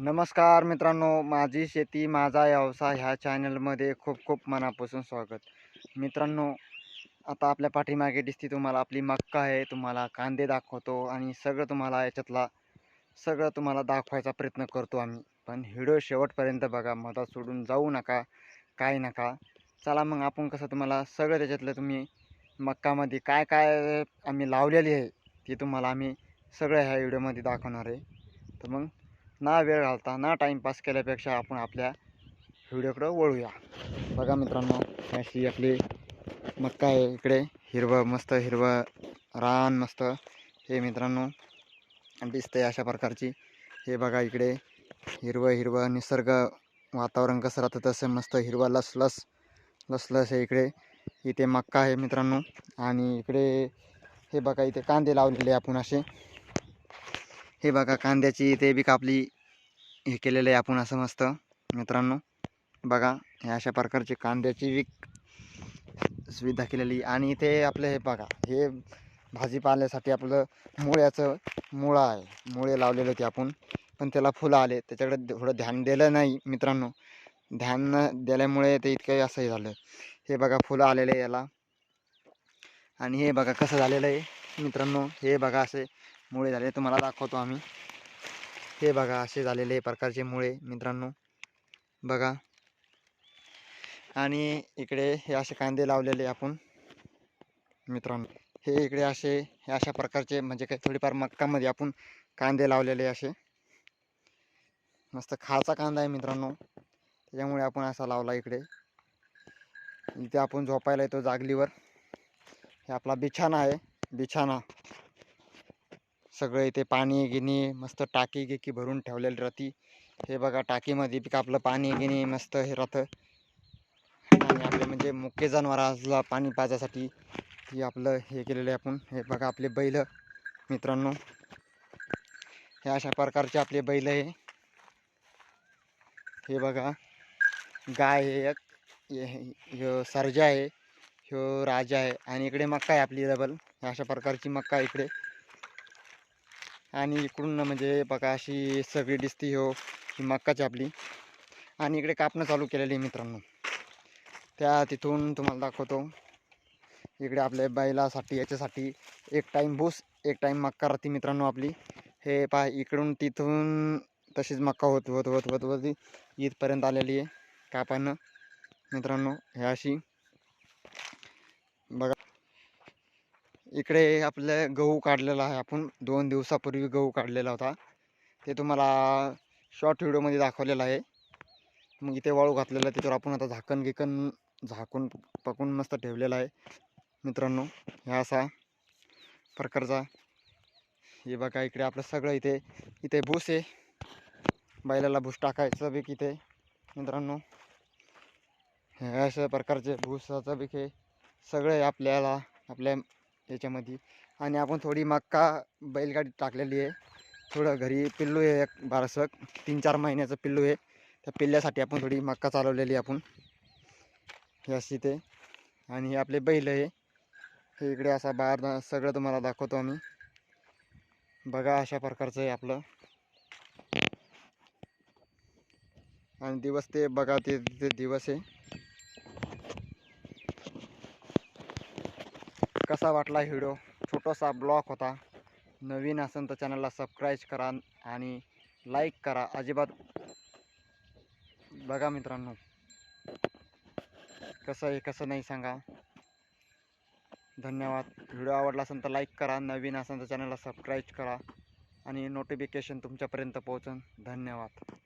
नमस्कार मित्रांनो माझी शेती माझा व्यवसाय ह्या चॅनलमध्ये खूप खूप मनापासून स्वागत. मित्रांनो आता आपल्या पाठीमागे दिसते तुम्हाला आपली मक्का आहे तुम्हाला कांदे दाखवतो आणि सगळं तुम्हाला याच्यातला सगळं तुम्हाला दाखवायचा प्रयत्न करतो आम्ही. पण व्हिडिओ शेवटपर्यंत बघा मधात सोडून जाऊ नका काय नका. चला मग आपण कसं तुम्हाला सगळं त्याच्यातलं तुम्ही मक्कामध्ये काय काय आम्ही लावलेली आहे ती तुम्हाला आम्ही सगळं ह्या व्हिडिओमध्ये दाखवणार आहे. तर मग ना वेळ घालता ना टाईमपास केल्यापेक्षा आपण आपल्या व्हिडिओकडं वळूया. बघा मित्रांनो अशी आपली मक्का आहे इकडे. हिरवं मस्त हिरवं रान मस्त. हे मित्रांनो दिसतंय अशा प्रकारची. हे बघा इकडे. हिरवं हिरवं निसर्ग वातावरण कसं राहतं तसं मस्त हिरवं लसलस लसलस आहे इकडे. इथे मक्का आहे मित्रांनो. आणि इकडे हे बघा इथे कांदे लावलेले आपण असे. हे बघा कांद्याची इथे बी कापली हे केलेलं आहे आपण असं मस्त. मित्रांनो बघा हे अशा प्रकारची कांद्याची विक सुविधा केलेली. आणि इथे आपलं हे बघा हे भाजीपाल्यासाठी आपलं मुळ्याचं मुळा आहे. मुळे लावलेले होते आपण. पण त्याला फुलं आले. त्याच्याकडे थोडं ध्यान दिलं नाही मित्रांनो. ध्यान न दिल्यामुळे ते इतकं असं हे झालं. हे बघा फुलं आलेलं आहे याला. आणि हे बघा कसं झालेलं आहे मित्रांनो. हे बघा असे मुळे झाले तुम्हाला दाखवतो आम्ही. हे बघा असे झालेले प्रकारचे मुळे मित्रांनो. बघा. आणि इकडे हे असे कांदे लावलेले आपण. मित्रांनो हे इकडे असे हे अशा प्रकारचे म्हणजे काही थोडीफार मक्कामध्ये आपण कांदे लावलेले असे. मस्त खालचा कांदा आहे मित्रांनो. त्याच्यामुळे आपण असा लावला इकडे. इथे आपण झोपायला येतो जागलीवर. हे आपला बिछाना आहे. बिछाना. सगळं इथे पाणी गिनी मस्त टाकी गिकी भरून ठेवलेली राहती. हे बघा टाकीमध्ये बी आपलं पाणी गिनी मस्त हे राहतं. आणि आपले म्हणजे मुख्य जनावराला पाणी पाजायसाठी ही आपलं हे केलेलं आहे आपण. हे बघा आपले बैल मित्रांनो. हे अशा प्रकारचे आपले बैल आहे. हे बघा गाय आहे एक ह्यो सर्जा आहे ह्यो राजा आहे. आणि इकडे मक्का आहे आपली डबल अशा प्रकारची मक्का इकडे. आणि इकडून म्हणजे बघा अशी सगळी दिसती हो ही मक्काची आपली. आणि इकडे कापणं चालू केलेली आहे मित्रांनो. त्या तिथून तुम्हाला दाखवतो. इकडे आपल्या बैलासाठी याच्यासाठी एक टाईम भूस एक टाईम मक्का राहते मित्रांनो आपली. हे पहा इकडून तिथून तशीच मक्का होत होत होत होत होत. इथपर्यंत आलेली आहे कापानं. मित्रांनो हे अशी बघा इकडे आपलं गहू काढलेला आहे. आपण दोन दिवसापूर्वी गहू काढलेला होता. ते तुम्हाला शॉर्ट व्हिडिओमध्ये दाखवलेलं आहे. मग इथे वाळू घातलेलं आहे. त्याच्यावर आपण आता झाकण गिकण झाकून पकून मस्त ठेवलेलं आहे. मित्रांनो ह्या असा प्रकारचा हे बघा इकडे आपलं सगळं इथे इथे भूस आहे. बैलाला भूस टाकायचं बी इथे मित्रांनो ह्या अशा प्रकारचे भूसाचं बी हे सगळे आपल्याला आपल्या याच्यामध्ये. आणि आपण थोडी मक्का बैलगाडीत टाकलेली आहे. थोडं घरी पिल्लू आहे एक बारसक तीन चार महिन्याचं पिल्लू आहे. त्या पिल्ल्यासाठी आपण थोडी मक्का चालवलेली आहे आपण. हे अशी ते. आणि हे आपले बैल आहे. हे इकडे असा बाहेर सगळं तुम्हाला दाखवतो आम्ही. बघा अशा प्रकारचं आहे आपलं. आणि दिवस ते बघा ते दिवस आहे. कसा वाटला व्हिडिओ? छोटासा ब्लॉग होता. नवीन असेल तर चॅनलला सबस्क्राईब करा आणि लाईक करा. अजिबात बघा मित्रांनो. कसं आहे कसं नाही सांगा. धन्यवाद. व्हिडिओ आवडला असेल तर लाईक करा. नवीन असेल तर चॅनलला सबस्क्राईब करा आणि नोटिफिकेशन तुमच्यापर्यंत पोहोचन. धन्यवाद.